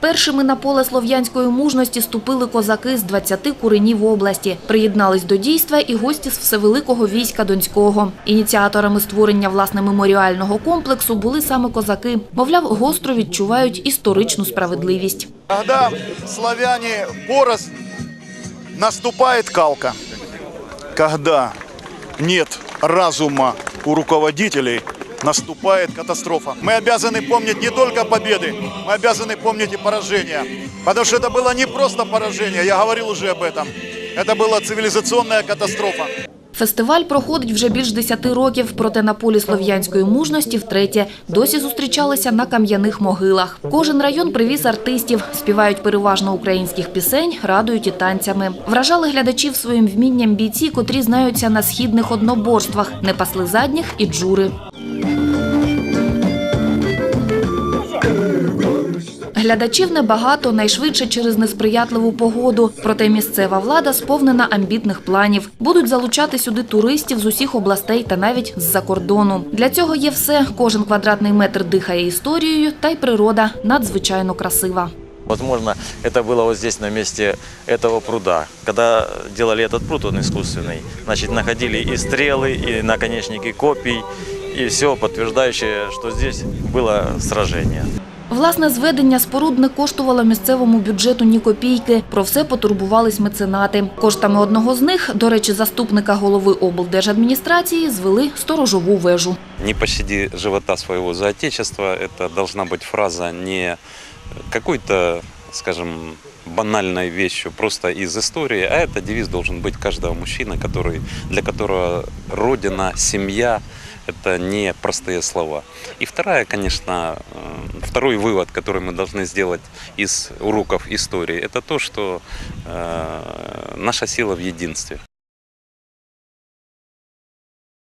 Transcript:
Першими на поле слов'янської мужності ступили козаки з 20 куренів області. Приєднались до дійства і гості з Всевеликого війська Донського. Ініціаторами створення власне меморіального комплексу були саме козаки. Мовляв, гостро відчувають історичну справедливість. Когда славяне порознь, наступает калка. Когда нет разума у руководителей, наступает катастрофа. Мы обязаны помнить не только победы, мы обязаны помнить и поражения. Потому что это было не просто поражение, я говорил уже об этом. Это была цивилизационная катастрофа. Фестиваль проходить вже більш 10 років, проте на полі слов'янської мужності втретє. Досі зустрічалися на кам'яних могилах. Кожен район привіз артистів, співають переважно українських пісень, радують і танцями. Вражали глядачів своїм вмінням бійці, котрі знаються на східних одноборствах, не пасли задніх і джури. Глядачів небагато, найшвидше через несприятливу погоду. Проте місцева влада сповнена амбітних планів. Будуть залучати сюди туристів з усіх областей та навіть з-за кордону. Для цього є все. Кожен квадратний метр дихає історією, та й природа надзвичайно красива. Возможно, это было вот здесь, на месте этого пруда. Когда делали этот пруд, он искусственный, значит, находили и стрелы, и наконечники копий, и все подтверждающее, что здесь было сражение. Власне, зведення споруд не коштувало місцевому бюджету ні копійки. Про все потурбувались меценати. Коштами одного з них, до речі, заступника голови облдержадміністрації, звели сторожову вежу. Не пощади живота своего за отечество. Это должна быть фраза не какой-то, скажем, банальной вещью просто из истории, а это девиз должен быть каждого мужчины, который, для которого родина, семья – это не простые слова. И вторая, конечно, э, второй вывод, который мы должны сделать из уроков истории, это то, что э, наша сила в единстве.